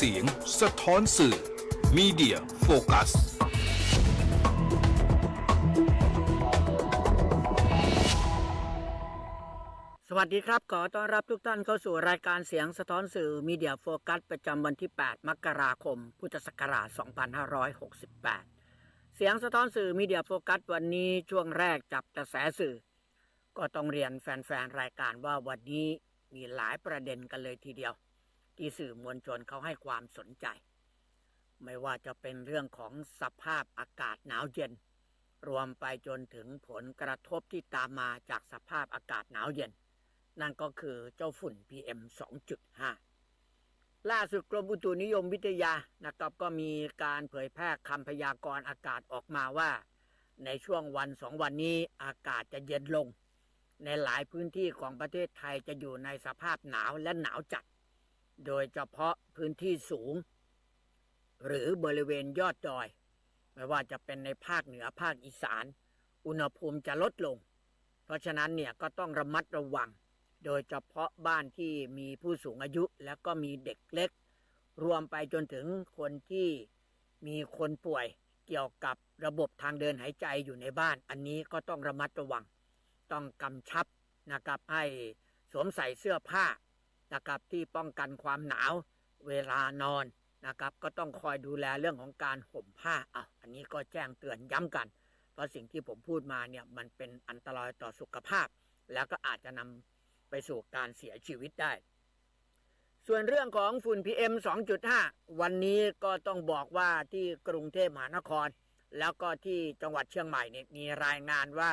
เสียง สะท้อนสื่อ Media Focus สวัสดีครับ ขอต้อนรับทุกท่านเข้าสู่รายการเสียงสะท้อนสื่อมีเดียโฟกัสประจำวันที่ 8 มกราคม พุทธศักราช 2568 เสียงสะท้อนสื่อมีเดียโฟกัสวันนี้ช่วงแรกจับกระแสสื่อ ก็ต้องเรียนแฟนๆ รายการว่าวันนี้มีหลายประเด็นกันเลยทีเดียว ที่สื่อมวลชนเขาให้ความสนใจ ไม่ว่าจะเป็นเรื่องของสภาพอากาศหนาวเย็น รวมไปจนถึงผลกระทบที่ตามมาจากสภาพอากาศหนาวเย็น นั่นก็คือเจ้าฝุ่น PM 2.5 ล่าสุดกรมอุตุนิยมวิทยานะครับก็มีการเผยแพร่คำพยากรณ์อากาศออกมาว่า ในช่วงวันสองวันนี้อากาศจะเย็นลง ในหลายพื้นที่ของประเทศไทยจะอยู่ในสภาพหนาวและหนาวจัด โดยเฉพาะพื้นที่สูง หรือบริเวณยอดดอย ไม่ว่าจะเป็นในภาคเหนือภาคอีสาน อุณหภูมิจะลดลง เพราะฉะนั้นเนี่ยก็ต้องระมัดระวัง โดยเฉพาะบ้านที่มีผู้สูงอายุแล้วก็มีเด็กเล็ก รวมไปจนถึงคนที่มีคนป่วยเกี่ยวกับระบบทางเดินหายใจอยู่ในบ้าน อันนี้ก็ต้องระมัดระวัง ต้องกำชับนะครับให้สวมใส่เสื้อผ้า นะครับที่ป้องกันความหนาวเวลานอนนะครับ ก็ต้องคอยดูแลเรื่องของการห่มผ้าอะอันนี้ก็แจ้งเตือนย้ำกัน เพราะสิ่งที่ผมพูดมาเนี่ยมันเป็นอันตรายต่อสุขภาพ แล้วก็อาจจะนำไปสู่การเสียชีวิตได้ ส่วนเรื่องของฝุ่น PM 2.5 วันนี้ก็ต้องบอกว่าที่กรุงเทพมหานคร แล้วก็ที่จังหวัดเชียงใหม่เนี่ยมีรายงานว่า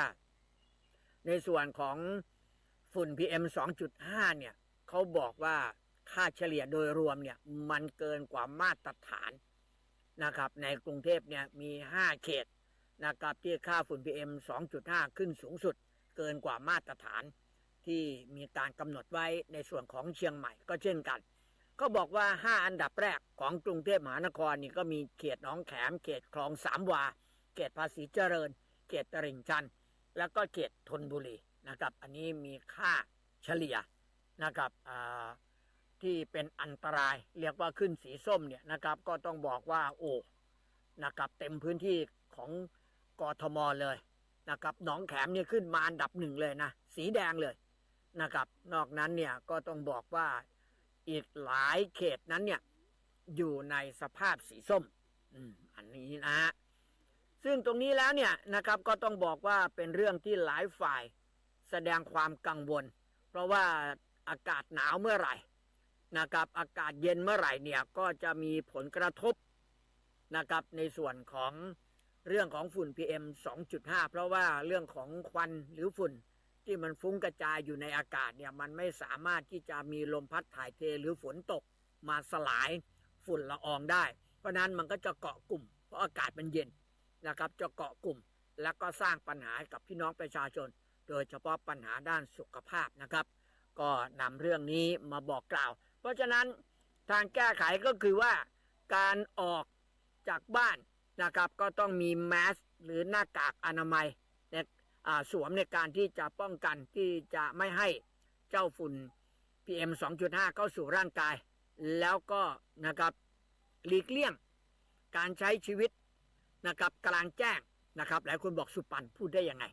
ในส่วนของฝุ่น PM 2.5 เนี่ย เขาบอกว่าค่าเฉลี่ยโดยรวมเนี่ยมันเกินกว่ามาตรฐานนะครับ ในกรุงเทพเนี่ยมี 5 เขตนะครับที่ค่าฝุ่น PM 2.5 ขึ้นสูงสุด เกินกว่ามาตรฐานที่มีการกำหนดไว้ในส่วนของเชียงใหม่ก็เช่นกัน ก็บอกว่า 5 อันดับแรกของกรุงเทพมหานครนี่ก็มีเขตหนองแขม เขตคลองสามวา เขตภาษีเจริญ เขตตลิ่งชัน แล้วก็เขตธนบุรีนะครับ อันนี้มีค่าเฉลี่ย นะครับที่เป็นอันตรายเรียกว่าขึ้นสีส้มเนี่ยนะครับ ก็ต้องบอกว่าโอ้นะครับเต็มพื้นที่ของกทมเลยนะครับหนองแขมเนี่ยขึ้นมาอันดับหนึ่งเลยนะ สีแดงเลยนะครับ นอกนั้นเนี่ยก็ต้องบอกว่าอีกหลายเขตนั้นเนี่ยอยู่ในสภาพสีส้มอืมอันนี้นะฮะซึ่งตรงนี้แล้วเนี่ยนะครับก็ต้องบอกว่าเป็นเรื่องที่หลายฝ่ายแสดงความกังวล เพราะว่า อากาศหนาวเมื่อไหร่นะครับ อากาศเย็นเมื่อไหร่เนี่ยก็จะมีผลกระทบนะครับในส่วนของเรื่องของฝุ่น PM 2.5 เพราะว่าเรื่องของควันหรือฝุ่นที่มันฟุ้งกระจายอยู่ในอากาศเนี่ยมันไม่สามารถที่จะมีลมพัดถ่ายเทหรือฝนตกมาสลายฝุ่นละอองได้ เพราะนั้นมันก็จะเกาะกลุ่ม เพราะอากาศมันเย็นนะครับจะเกาะกลุ่ม และก็สร้างปัญหากับพี่น้องประชาชน โดยเฉพาะปัญหาด้านสุขภาพนะครับ ก็นำเรื่องนี้มาบอกกล่าว เพราะฉะนั้นทางแก้ไขก็คือว่าการออกจากบ้านนะครับก็ต้องมีแมสหรือหน้ากากอนามัยเนี่ยอ่าสวมในการที่จะป้องกันที่จะไม่ให้เจ้าฝุ่น PM 2.5 เข้าสู่ร่างกาย แล้วก็นะครับหลีกเลี่ยงการใช้ชีวิตนะครับกลางแจ้งนะครับหลายคนบอกสุปันพูดได้ยังไง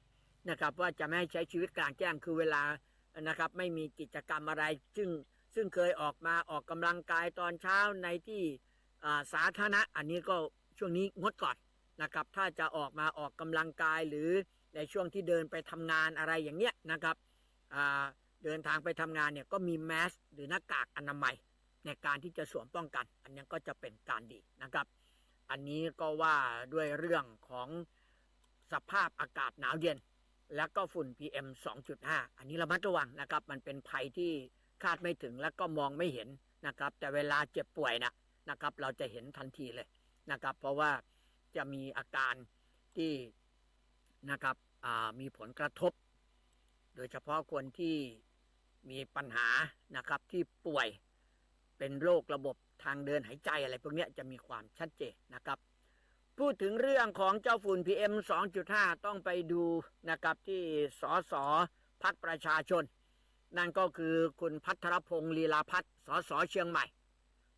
นะครับว่าจะไม่ให้ใช้ชีวิตกลางแจ้งคือเวลา นะครับ ไม่มีกิจกรรมอะไร ซึ่งซึ่งเคยออกมาออกกำลังกายตอนเช้าในที่สาธารณะ อันนี้ก็ช่วงนี้งดก่อนนะครับ ถ้าจะออกมาออกกำลังกายหรือในช่วงที่เดินไปทำงานอะไรอย่างเงี้ยนะครับเดินทางไปทำงานเนี่ยก็มีแมสหรือหน้ากากอนามัยในการที่จะสวมป้องกัน อันนี้ก็จะเป็นการดีนะครับ อันนี้ก็ว่าด้วยเรื่องของสภาพอากาศหนาวเย็น แล้วก็ฝุ่น PM 2.5 อันนี้ระมัดระวังนะครับ มันเป็นภัยที่คาดไม่ถึงและก็มองไม่เห็นนะครับ แต่เวลาเจ็บป่วยนะนะครับ เราจะเห็นทันทีเลยนะครับ เพราะว่าจะมีอาการที่นะครับมีผลกระทบ โดยเฉพาะคนที่มีปัญหานะครับที่ป่วยเป็นโรคระบบทางเดินหายใจอะไรพวกนี้จะมีความชัดเจนนะครับ พูดถึงเรื่องของเจ้าฝุ่น PM 2.5 ต้องไปดูนะครับที่สสพักประชาชน นั่นก็คือคุณพัทรพงศ์ลีลาพัฒน์สสเชียงใหม่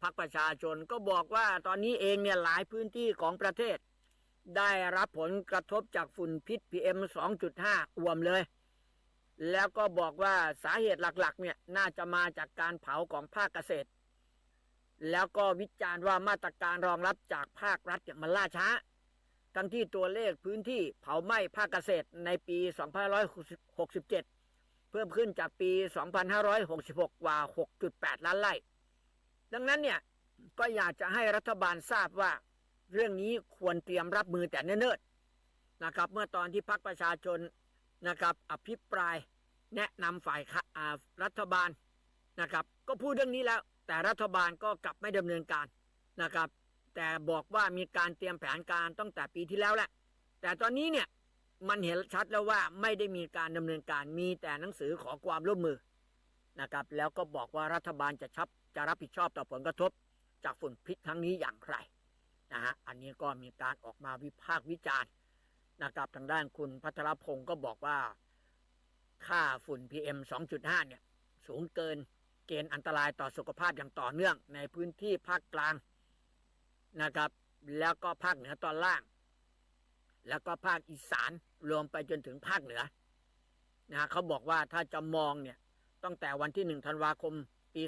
พรรคประชาชนก็บอกว่าตอนนี้เองเนี่ยหลายพื้นที่ของประเทศ ได้รับผลกระทบจากฝุ่นพิษ PM 2.5 อวมเลย แล้วก็บอกว่าสาเหตุหลักๆเนี่ยน่าจะมาจากการเผาของภาคเกษตร แล้วก็วิจารณ์ว่ามาตรการรองรับจากภาครัฐเนี่ยมันล่าช้า ทั้งที่ตัวเลขพื้นที่เผาไหม้ภาคเกษตรในปี 2567 เพิ่มขึ้นจากปี 2566 กว่า 6.8 ล้านไร่ ดังนั้นเนี่ย ก็อยากจะให้รัฐบาลทราบว่าเรื่องนี้ควรเตรียมรับมือแต่เนิ่นๆนะครับ เมื่อตอนที่พรรคประชาชนนะครับ อภิปรายแนะนำฝ่ายรัฐบาลนะครับ ก็พูดเรื่องนี้แล้ว แต่รัฐบาลก็กลับไม่ดำเนินการนะครับ แต่บอกว่ามีการเตรียมแผนการตั้งแต่ปีที่แล้วแหละ แต่ตอนนี้เนี่ยมันเห็นชัดแล้วว่าไม่ได้มีการดำเนินการมีแต่หนังสือขอความร่วมมือนะครับ แล้วก็บอกว่ารัฐบาลจะชับจะรับผิดชอบต่อผลกระทบ จากฝุ่นพิษครั้งนี้อย่างไรนะฮะอันนี้ก็มีการออกมาวิพากษ์วิจารณ์นะครับทางด้านคุณพัทรพงศ์ก็บอกว่าค่าฝุ่น PM 2.5 เนี่ย สูงเกิน เกณฑ์อันตรายต่อสุขภาพอย่างต่อเนื่อง ในพื้นที่ภาคกลางนะครับ แล้วก็ภาคเหนือตอนล่าง แล้วก็ภาคอีสานรวมไปจนถึงภาคเหนือนะเขาบอกว่าถ้าจะมองเนี่ยตั้งแต่วันที่1ธันวาคม ปี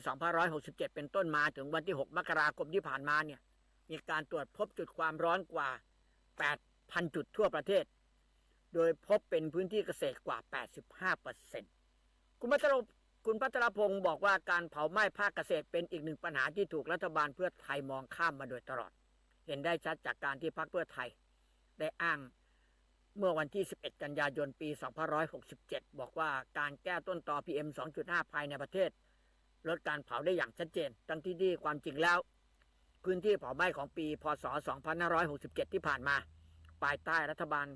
2567 เป็นต้นมาถึงวันที่ 6 มกราคมที่ผ่านมาเนี่ย มีการตรวจพบจุดความร้อนกว่า 8,000 จุดทั่วประเทศ โดยพบเป็นพื้นที่เกษตรกว่า 85%คุณพัทร คุณพัทรพงศ์บอกว่าการเผาไหม้ภาคเกษตรเป็นอีกหนึ่งปัญหาที่ถูกรัฐบาลเพื่อไทยมองข้ามมาโดยตลอด เห็นได้ชัดจากการที่พรรคเพื่อไทย ได้อ้างเมื่อวันที่ 11 กันยายน ปี 2567 บอกว่าการแก้ต้นต่อ PM 2.5 ภายในประเทศ ลดการเผาได้อย่างชัดเจนทั้งที่ที่ความจริงแล้ว พื้นที่เผาไหม้ของปี พศ 2567 ที่ผ่านมาภายใต้รัฐบาล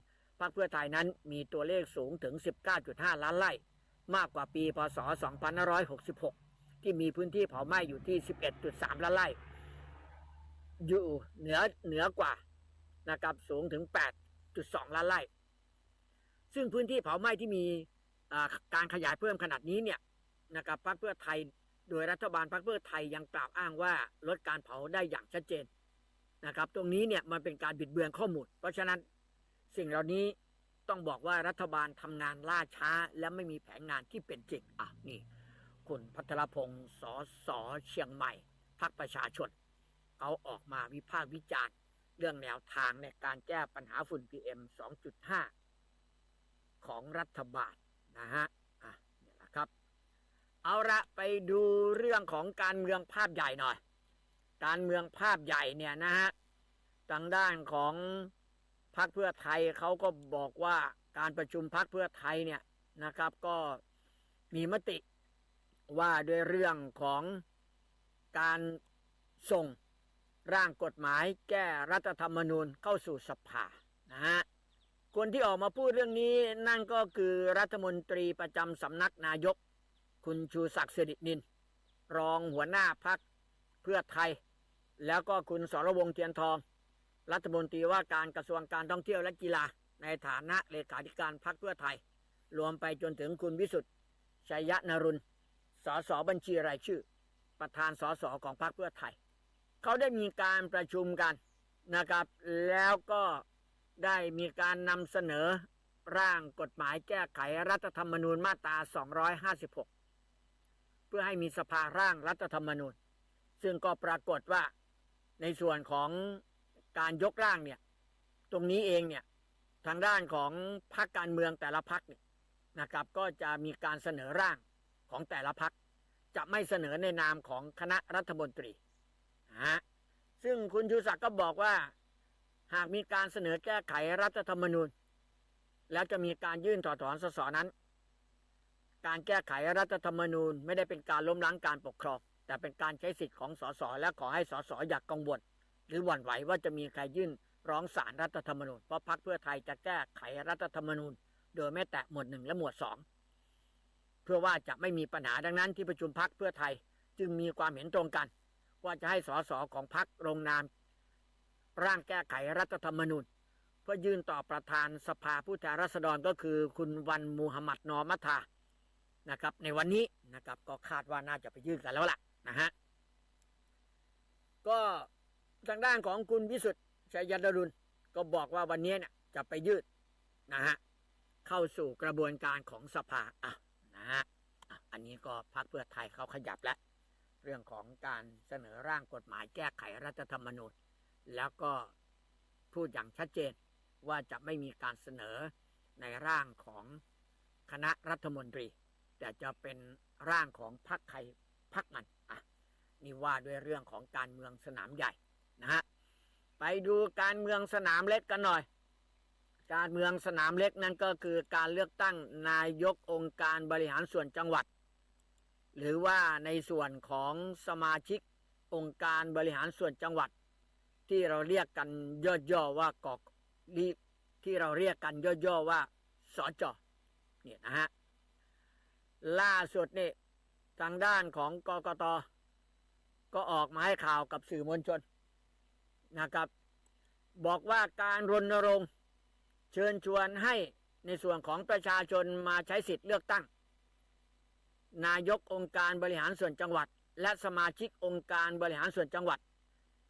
พรรคเพื่อไทยนั้นมีตัวเลขสูงถึง 19.5 ล้านไร่ มากกว่าปีพศ 2566 ที่มีพื้นที่เผาไหม้อยู่ที่ 11.3ล้านไร่ อยู่เหนือเหนือกว่านะครับสูงถึง 8.2 ล้านไร่ ซึ่งพื้นที่เผาไหม้ที่มีการขยายเพิ่มขนาดนี้เนี่ยนะครับพรรคเพื่อไทยโดยรัฐบาลพรรคเพื่อไทยยังกล่าวอ้างว่าลดการเผาได้อย่างชัดเจนนะครับ ตรงนี้เนี่ยมันเป็นการบิดเบือนข้อมูล เพราะฉะนั้นสิ่งเหล่านี้ ต้องบอกว่ารัฐบาลทำงานล่าช้า และไม่มีแผนงานที่เป็นจริงอะนี่ คุณพัทรพงศ์สสเชียงใหม่พรรคประชาชนเขาออกมาวิพากษ์วิจารณ์เรื่องแนวทางในการแก้ปัญหาฝุ่น PM 2.5 ของรัฐบาลนะฮะอะเนี่ยนะครับ เอาละไปดูเรื่องของการเมืองภาพใหญ่หน่อย การเมืองภาพใหญ่เนี่ยนะฮะทางด้านของ พรรคเพื่อไทยเขาก็บอกว่าการประชุมพรรคเพื่อไทยเนี่ยนะครับ ก็มีมติว่าด้วยเรื่องของการส่งร่างกฎหมายแก้รัฐธรรมนูญเข้าสู่สภานะฮะคนที่ออกมาพูดเรื่องนี้นั่นก็คือรัฐมนตรีประจำสำนักนายก คุณชูศักดิ์สิรินิน รองหัวหน้าพักเพื่อไทย แล้วก็คุณสรวงเทียนทอง รัฐมนตรีว่าการกระทรวงการท่องเที่ยวและกีฬา ในฐานะเลขาธิการพักเพื่อไทย รวมไปจนถึงคุณวิสุทธ์ชัยนรุณสสบัญชีรายชื่อ ประธานสสของพรรคเพื่อไทย เขาได้มีการประชุมกันนะครับ แล้วก็ได้มีการนำเสนอร่างกฎหมายแก้ไขรัฐธรรมนูญมาตรา 256 เพื่อให้มีสภาร่างรัฐธรรมนูญ ซึ่งก็ปรากฏว่าในส่วนของ การยกร่างเนี่ย ตรงนี้เองเนี่ย ทางด้านของพรรคการเมืองแต่ละพรรคเนี่ยนะครับ ก็จะมีการเสนอร่างของแต่ละพรรคจะไม่เสนอในนามของคณะรัฐมนตรีฮะซึ่งคุณชูศักดิ์ก็บอกว่า หากมีการเสนอแก้ไขรัฐธรรมนูญ แล้วจะมีการยื่นถอดถอนสสนั้น การแก้ไขรัฐธรรมนูญ ไม่ได้เป็นการล้มล้างการปกครองแต่เป็นการใช้สิทธิ์ของสสและขอให้สสอย่ากกังวล หรือหวั่นไหวว่าจะมีใครยื่นร้องศาลรรัฐธรรมนูญเพราะพรรคเพื่อไทยจะแก้ไขรัฐธรรมนูญ โดยไม่แตะหมวดหนึ่งและหมวดสองเพื่อว่าจะไม่มีปัญหาดังนั้นที่ประชุมพรรคเพื่อไทยจึงมีความเห็นตรงกัน ว่าจะให้สสของพรรคลงนาม ร่างแก้ไขรัฐธรรมนูญ เพื่อยื่นต่อประธานสภาผู้แทนราษฎรก็คือ คุณวันมูฮัมหมัดนอมัทานะครับ ในวันนี้นะครับก็คาดว่าน่าจะไปยื่นกันแล้วล่ะนะฮะก็ ทางด้านของคุณวิสุทธิ์ชัยยดรุณก็บอกว่าวันนี้เนี่ยจะไปยืดนะฮะเข้าสู่กระบวนการของสภาอะนะฮะอะอันนี้ก็พรรคเพื่อไทยเขาขยับแล้ว เรื่องของการเสนอร่างกฎหมายแก้ไขรัฐธรรมนูญ แล้วก็พูดอย่างชัดเจนว่าจะไม่มีการเสนอในร่างของคณะรัฐมนตรี แต่จะเป็นร่างของพรรคใครพรรคมันอะนี่ว่าด้วยเรื่องของการเมืองสนามใหญ่ นะฮะไปดูการเมืองสนามเล็กกันหน่อย การเมืองสนามเล็กนั่นก็คือการเลือกตั้งนายกองค์การบริหารส่วนจังหวัด หรือว่าในส่วนของสมาชิกองค์การบริหารส่วนจังหวัด ที่เราเรียกกันย่อๆว่ากอกที่ที่เราเรียกกันย่อๆว่าสจเนี่ยนะฮะล่าสุดนี่ทางด้านของกกตก็ออกมาให้ข่าวกับสื่อมวลชน นะครับ บอกว่าการรณรงค์เชิญชวนให้ในส่วนของประชาชนมาใช้สิทธิ์เลือกตั้ง นายกองค์การบริหารส่วนจังหวัด และสมาชิกองค์การบริหารส่วนจังหวัด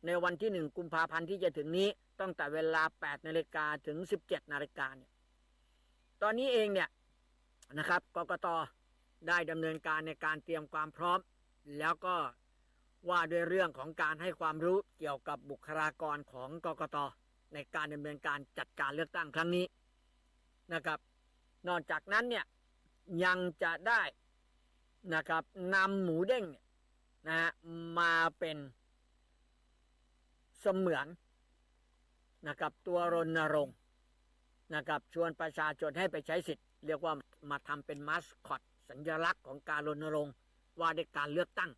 ในวันที่หนึ่งกุมภาพันธ์ที่จะถึงนี้ตั้งแต่เวลา 8 นาฬิกาถึง 17 นาฬิกาเนี่ยตอนนี้เองเนี่ยนะครับกกตได้ดำเนินการในการเตรียมความพร้อม แล้วก็ ว่าด้วยเรื่องของการให้ความรู้เกี่ยวกับบุคลากรของกกตในการดำเนินการจัดการเลือกตั้งครั้งนี้นะครับ นอกจากนั้นเนี่ยยังจะได้นะครับนำหมูเด้งเนี่ยนะฮะมาเป็นเสมือนนะครับตัวรณรงค์นะครับชวนประชาชนให้ไปใช้สิทธิ์ เรียกว่ามาทำเป็นมาสคอตสัญลักษณ์ของการรณรงค์ว่าด้วยการเลือกตั้ง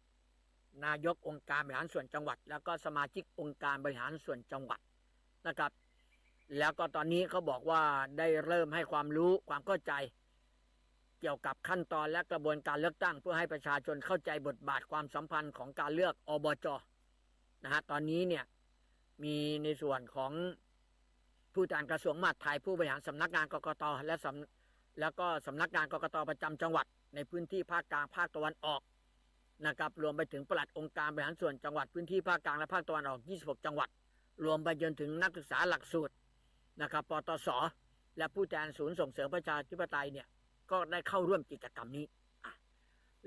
นายกองค์การบริหารส่วนจังหวัด แล้วก็สมาชิกองค์การบริหารส่วนจังหวัดนะครับ แล้วก็ตอนนี้เขาบอกว่าได้เริ่มให้ความรู้ความเข้าใจ เกี่ยวกับขั้นตอนและกระบวนการเลือกตั้ง เพื่อให้ประชาชนเข้าใจบทบาทความสัมพันธ์ของการเลือกอบจนะฮะตอนนี้เนี่ยมีในส่วนของผู้การกระทรวงมหาดไทยผู้บริหารสำนักงานกกตและสำแล้วก็สำนักงานกกตประจำจังหวัด ในพื้นที่ภาคกลางภาคตะวันออก นะครับรวมไปถึงปลัดองค์การบริหารส่วนจังหวัดพื้นที่ภาคกลางและภาคตะวันออก 26 จังหวัด รวมไปจนถึงนักศึกษาหลักสูตรนะครับปตส และผู้แทนศูนย์ส่งเสริมประชาธิปไตยเนี่ยก็ได้เข้าร่วมกิจกรรมนี้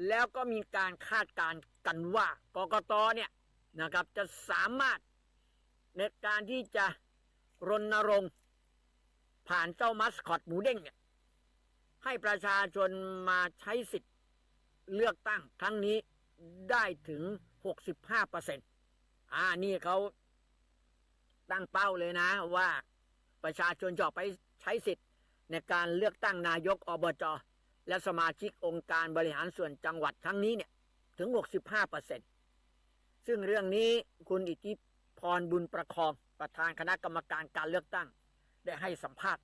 แล้วก็มีการคาดการณ์กันว่ากกตเนี่ยนะครับจะสามารถในการที่จะรณรงค์ผ่านเจ้ามัสคอตหมูเด้งเนี่ยให้ประชาชนมาใช้สิทธิ์เลือกตั้งครั้งนี้ ได้ถึง 65เปอร์เซ็นต์อ่า นี่เขาตั้งเป้าเลยนะ ว่าประชาชนจะอไปใช้สิทธิ์ ในการเลือกตั้งนายกอบจและสมาชิกองค์การบริหารส่วนจังหวัดครั้งนี้เนี่ย ถึง 65เปอร์เซ็นต์ซึ่งเรื่องนี้คุณอิทธิพรบุญประคองประธานคณะกรรมการการเลือกตั้ง ได้ให้สัมภาษณ์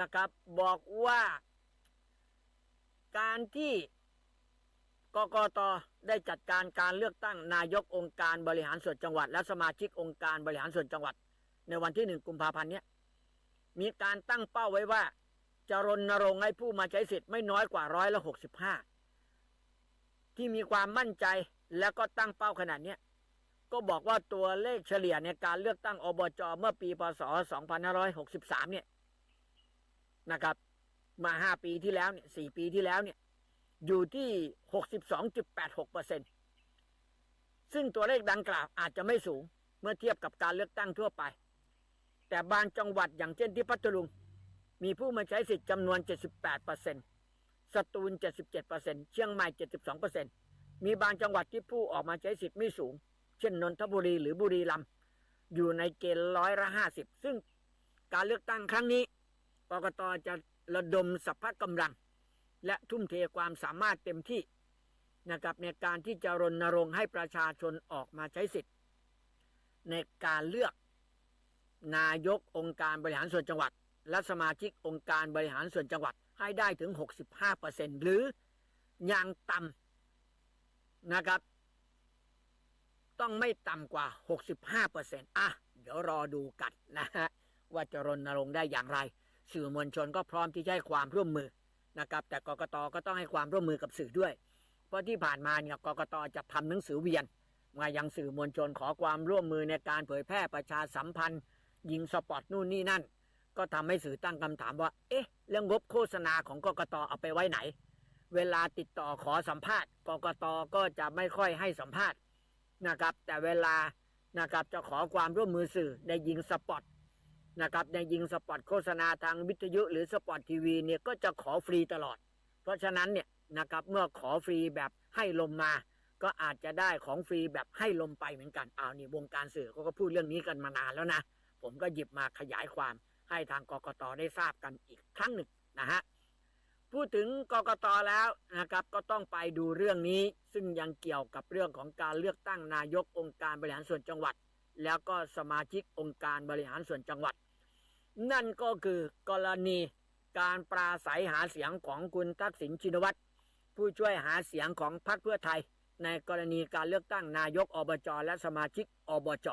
นะครับ บอกว่า การที่ กกตได้จัดการการเลือกตั้งนายกองค์การบริหารส่วนจังหวัด และสมาชิกองค์การบริหารส่วนจังหวัด ในวันที่หนึ่งกุมภาพันธ์นี้มีการตั้งเป้าไว้ว่า จะรณรงค์ให้ผู้มาใช้สิทธิ์ไม่น้อยกว่าร้อยละหกสิบห้าที่มีความมั่นใจแล้วก็ตั้งเป้าขนาดนี้ก็บอกว่าตัวเลขเฉลี่ยในการเลือกตั้งอบจเมื่อปีพศ 2563 เนี่ยนะครับ มา 5 ปีที่แล้วเนี่ย4ปีที่แล้วเนี่ย อยู่ที่ 62.86เปอร์เซ็นซึ่งตัวเลขดังกล่าวอาจจะไม่สูง เมื่อเทียบกับการเลือกตั้งทั่วไป แต่บางจังหวัดอย่างเช่นที่พัทลุง มีผู้มาใช้สิทธิ์จำนวน 78เปอร์เซ็นสตูล 77เปอร์เซ็นเชียงใหม่ 72เปอร์เซ็นมีบางจังหวัดที่ผู้ออกมาใช้สิทธิ์ไม่สูง เช่นนนทบุรีหรือบุรีรัมย์อยู่ในเกณฑ์ร้อยละห้าสิบซึ่งการเลือกตั้งครั้งนี้กกตจะระดมสัพพะกำลัง และทุ่มเทความสามารถเต็มที่นะครับในการที่จะรณรงค์ให้ประชาชนออกมาใช้สิทธิ์ ในการเลือกนายกองค์การบริหารส่วนจังหวัด และสมาชิกองค์การบริหารส่วนจังหวัดให้ได้ถึง 65%หรืออย่างต่ำนะครับ ต้องไม่ต่ำกว่า 65%อะ เดี๋ยวรอดูกันนะฮะว่าจะรณรงค์ได้อย่างไร สื่อมวลชนก็พร้อมที่จะให้ความร่วมมือ นะครับ แต่กกตก็ต้องให้ความร่วมมือกับสื่อด้วย เพราะที่ผ่านมาเนี่ยกกตจะทำหนังสือเวียน มายังสื่อมวลชนขอความร่วมมือในการเผยแพร่ประชาสัมพันธ์ ยิงสปอตนู่นนี่นั่น ก็ทำให้สื่อตั้งคำถามว่า เอ๊ะเรื่องงบโฆษณาของกกตเอาไปไว้ไหน เวลาติดต่อขอสัมภาษณ์กกตก็จะไม่ค่อยให้สัมภาษณ์นะครับ แต่เวลานะครับจะขอความร่วมมือสื่อในยิงสปอต นะครับในยิงสปอตโฆษณาทางวิทยุหรือสปอตทีวีเนี่ยก็จะขอฟรีตลอด เพราะฉะนั้นเนี่ยนะครับเมื่อขอฟรีแบบให้ลมมา ก็อาจจะได้ของฟรีแบบให้ลมไปเหมือนกันเอานี่วงการสื่อเขาก็พูดเรื่องนี้กันมานานแล้วนะ ผมก็หยิบมาขยายความให้ทางกกตได้ทราบกันอีกครั้งหนึ่งนะฮะพูดถึงกกตแล้วนะครับก็ต้องไปดูเรื่องนี้ ซึ่งยังเกี่ยวกับเรื่องของการเลือกตั้งนายกองค์การบริหารส่วนจังหวัด แล้วก็สมาชิกองค์การบริหารส่วนจังหวัด นั่นก็คือกรณีการปราศัยหาเสียงของคุณทักษิณชินวัตรผู้ช่วยหาเสียงของพรรคเพื่อไทย ในกรณีการเลือกตั้งนายกอบจและสมาชิกอบจ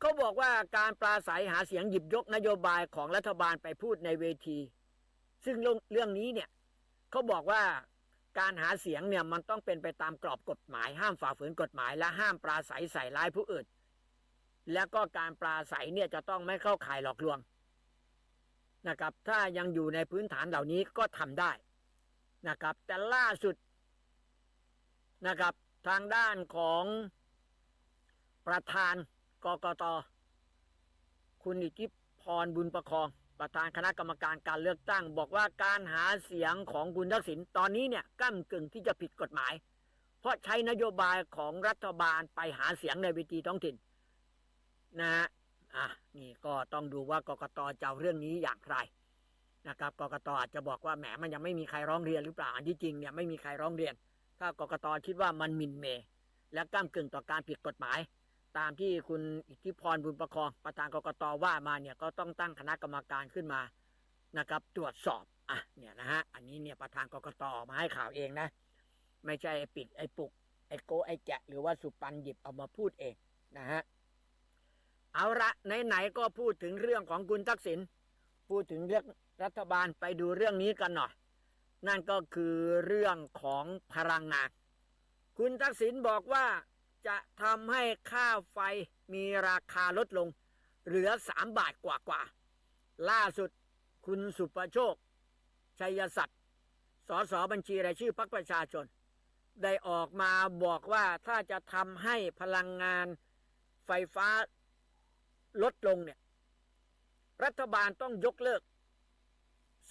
เขาบอกว่าการปราศัยหาเสียงหยิบยกนโยบายของรัฐบาลไปพูดในเวที ซึ่งเรื่องเรื่องนี้เนี่ยเขาบอกว่าการหาเสียงเนี่ยมันต้องเป็นไปตามกรอบกฎหมาย ห้ามฝ่าฝืนกฎหมาย และห้ามปราศัยใส่ร้ายผู้อื่น แล้วก็การปราศัยเนี่ยจะต้องไม่เข้าข่ายหลอกลวงนะครับ ถ้ายังอยู่ในพื้นฐานเหล่านี้ก็ทำได้นะครับ แต่ล่าสุดนะครับ ทางด้านของประธานกกต คุณอิทธิพรบุญประคอง ประธานคณะกรรมการการเลือกตั้ง บอกว่าการหาเสียงของคุณทักษิณตอนนี้เนี่ยก้ากึ่งที่จะผิดกฎหมาย เพราะใช้นโยบายของรัฐบาลไปหาเสียงในเวทีท้องถิ่น นะฮะอะนี่ก็ต้องดูว่ากกตจะเอาเรื่องนี้อย่างไรนะครับกกตอาจจะบอกว่าแหมมันยังไม่มีใครร้องเรียนหรือเปล่าอันที่จริงเนี่ยไม่มีใครร้องเรียน ถ้ากกตคิดว่ามันมินเมย์และก้ามกึ่งต่อการผิดกฎหมาย ตามที่คุณอิทธิพรบุญประคองประธานกกตว่ามาเนี่ยก็ต้องตั้งคณะกรรมการขึ้นมานะครับตรวจสอบอะเนี่ยนะฮะอันนี้เนี่ยประธานกกตออกมาให้ข่าวเองนะ ไม่ใช่ไอ้ปิดไอ้ปุกไอ้โกไอ้แกะหรือว่าสุปันหยิบเอามาพูดเองนะฮะ เอาละไหนๆก็พูดถึงเรื่องของคุณทักษิณพูดถึงเรื่องรัฐบาลไปดูเรื่องนี้กันหน่อย นั่นก็คือเรื่องของพลังงาน คุณทักษิณบอกว่าจะทำให้ค่าไฟมีราคาลดลง เหลือสามบาทกว่าๆล่าสุดคุณสุประโชค ชัยศักดิ์สสบัญชีรายชื่อพรรคประชาชน ได้ออกมาบอกว่าถ้าจะทำให้พลังงานไฟฟ้า ลดลงเนี่ย รัฐบาลต้องยกเลิก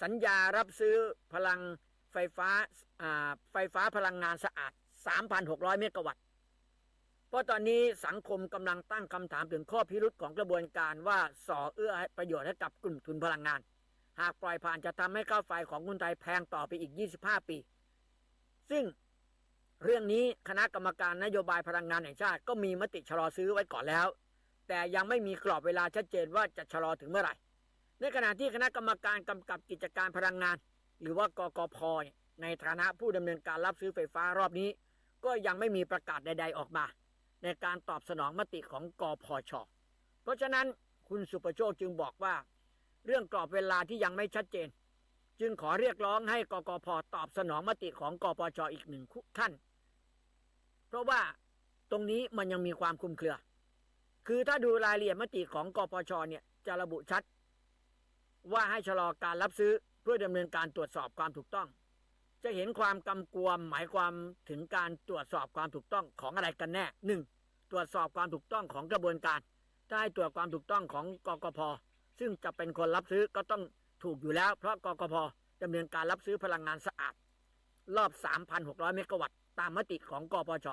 สัญญารับซื้อพลังไฟฟ้าไฟฟ้าพลังงานสะอาด 3,600 เมกะวัตต์ เพราะตอนนี้สังคมกำลังตั้งคำถามถึงข้อพิรุษของกระบวนการว่าส่อเอื้อประโยชน์ให้กับกลุ่มทุนพลังงาน หากปล่อยผ่านจะทำให้ค่าไฟของคนไทยแพงต่อไปอีก 25 ปี ซึ่งเรื่องนี้คณะกรรมการนโยบายพลังงานแห่งชาติก็มีมติชะลอซื้อไว้ก่อนแล้ว แต่ยังไม่มีกรอบเวลาชัดเจนว่าจะชะลอถึงเมื่อไหร่ ในขณะที่คณะกรรมการกำกับกิจการพลังงาน หรือว่ากกพในฐานะผู้ดำเนินการรับซื้อไฟฟ้ารอบนี้ ก็ยังไม่มีประกาศใด ๆออกมา ในการตอบสนองมติของกพชเพราะฉะนั้นคุณสุประโชคจึงบอกว่า เรื่องกรอบเวลาที่ยังไม่ชัดเจน จึงขอเรียกร้องให้กกพตอบสนองมติของกปชอีกหนึ่งขั้น เพราะว่าตรงนี้มันยังมีความคลุมเครือ คือถ้าดูรายละเอียดมติของกปชเนี่ยจะระบุชัด ว่าให้ชะลอการรับซื้อเพื่อดำเนินการตรวจสอบความถูกต้อง จะเห็นความกำกวมหมายความถึงการตรวจสอบความถูกต้องของอะไรกันแน่หนึ่งตรวจสอบความถูกต้องของกระบวนการถ้าให้ตรวจความถูกต้องของกกพซึ่งจะเป็นคนรับซื้อก็ต้องถูกอยู่แล้ว เพราะกกพดำเนินการรับซื้อพลังงานสะอาด รอบ 3,600 เมกะวัตต์ตามมติของกปช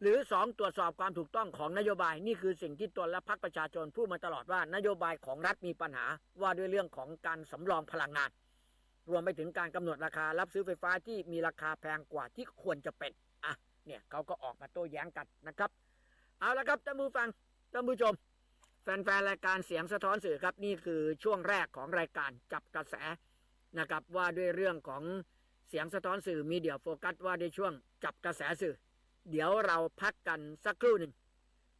หรือ 2 ตรวจสอบความถูกต้องของนโยบายนี่คือสิ่งที่ตนและพรรคประชาชนพูดมาตลอดว่านโยบายของรัฐมีปัญหาว่าด้วยเรื่องของการสำรองพลังงาน รวมไปถึงการกำหนดราคารับซื้อไฟฟ้าที่มีราคาแพงกว่าที่ควรจะเป็นอะเนี่ยเขาก็ออกมาโต้แย้งกันนะครับ เอาละครับท่านผู้ฟังท่านผู้ชม แฟนๆรายการเสียงสะท้อนสื่อครับนี่คือช่วงแรกของรายการจับกระแสนะครับว่าด้วยเรื่องของเสียงสะท้อนสื่อมีเดียโฟกัสว่าด้วยช่วงจับกระแสสื่อ เดี๋ยวเราพักกันสักครู่หนึ่ง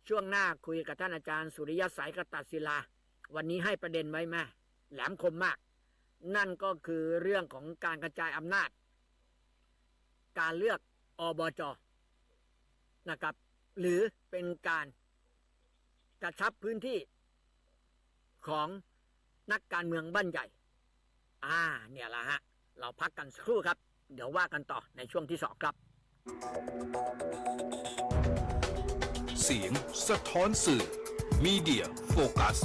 ช่วงหน้าคุยกับท่านอาจารย์สุริยะสายกตัศิลา วันนี้ให้ประเด็นไว้มาแหลมคมมาก นั่นก็คือเรื่องของการกระจายอำนาจ การเลือกอบจนะครับ หรือเป็นการกระชับพื้นที่ของนักการเมืองบ้านใหญ่ อ่า เนี่ยละฮะ เราพักกันสักครู่ครับ เดี๋ยวว่ากันต่อในช่วงที่สองครับ เสียงสะท้อนสื่อมีเดียโฟกัส